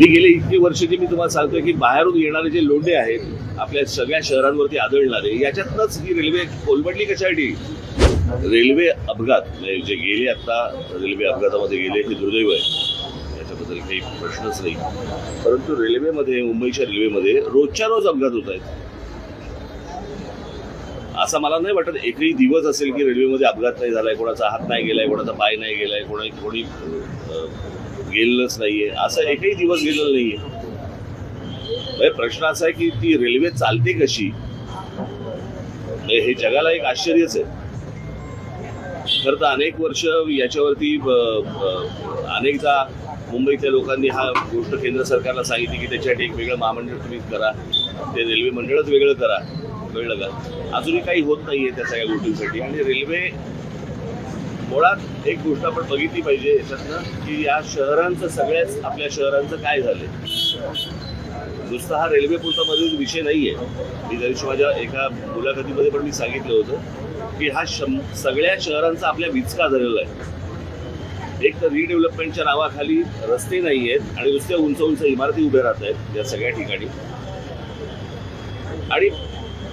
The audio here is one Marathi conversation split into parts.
मी गेले इतकी वर्ष जे मी तुम्हाला सांगतोय की बाहेरून येणारे जे लोंढे आहेत आपल्या सगळ्या शहरांवरती आदळणारे याच्यातनंच ही रेल्वे कोलमडली कशासाठी रेल्वे अपघात म्हणजे जे गेले आता रेल्वे अपघातामध्ये गेले हे दुर्दैव आहे. याच्याबद्दल काही प्रश्नच नाही. परंतु रेल्वेमध्ये मुंबईच्या रेल्वेमध्ये रोजच्या रोज अपघात होत आहेत. असं मला नाही वाटत एकही दिवस असेल की रेल्वेमध्ये अपघात नाही झालाय कोणाचा हात नाही गेलाय कोणाचा पाय नाही गेलाय कोणा कोणी गेलेलंच नाहीये. असा एकही दिवस गेलेला नाहीये. म्हणजे प्रश्न असा आहे की ती रेल्वे चालते कशी? म्हणजे हे जगाला एक आश्चर्यच आहे. खरं तर अनेक वर्ष याच्यावरती अनेकदा मुंबईतल्या लोकांनी हा गोष्ट केंद्र सरकारला सांगितली की त्याच्यासाठी एक वेगळं महामंडळ तुम्ही करा. ते रेल्वे मंडळच वेगळं करा. कळलं का अजूनही काही होत नाहीये त्या सगळ्या गोष्टींसाठी. आणि रेल्वे मुळात एक गोष्ट आपण बघितली पाहिजे याच्यातनं की या शहरांचं सगळ्याच आपल्या शहरांचं काय झालंय? नुसता हा रेल्वे पुरता विषय नाहीये. मी त्या दिवशी माझ्या एका मुलाखतीमध्ये पण मी सांगितलं होतं की हा शं सगळ्या शहरांचा आपल्या विचका झालेला आहे. एक तर रिडेव्हलपमेंटच्या नावाखाली रस्ते नाही आहेत आणि नुसत्या उंच उंच इमारती उभ्या राहत आहेत या सगळ्या ठिकाणी. आणि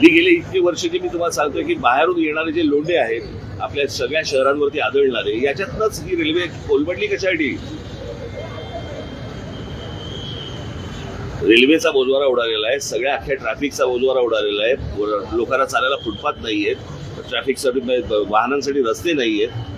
मी गेले इतकी वर्ष जे मी तुम्हाला सांगतोय की बाहेरून येणारे जे लोंढे आहेत आपल्या सगळ्या शहरांवरती आदळणारे याच्यातनंच ही रेल्वे कोलमडली कशासाठी रेल्वेचा बोजवारा उडालेला आहे सगळ्या अख्ख्या ट्रॅफिकचा बोजवारा उडालेला आहे लोकांना चालायला फुटपाथ नाही आहेत ट्रॅफिकसाठी वाहनांसाठी रस्ते नाही आहेत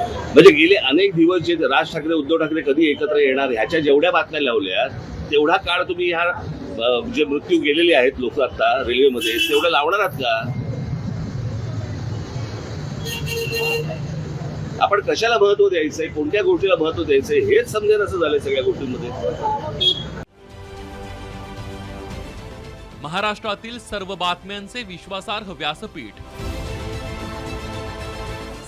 म्हणजे गेले अनेक दिवस जे राज ठाकरे उद्धव ठाकरे कधी एकत्र येणार ह्याच्या जेवढ्या बातम्या लावल्या तेवढा काळ तुम्ही ह्या जे मृत्यू गेलेले आहेत लोक आता रेल्वेमध्ये तेवढं लावणार आहात का? आपण कशाला महत्त्व द्यायचंय? कोणत्या गोष्टीला महत्त्व द्यायचंय? हेच समजेल असं झालंय सगळ्या गोष्टींमध्ये. महाराष्ट्रातील सर्व बातम्यांचे विश्वासार्ह व्यासपीठ.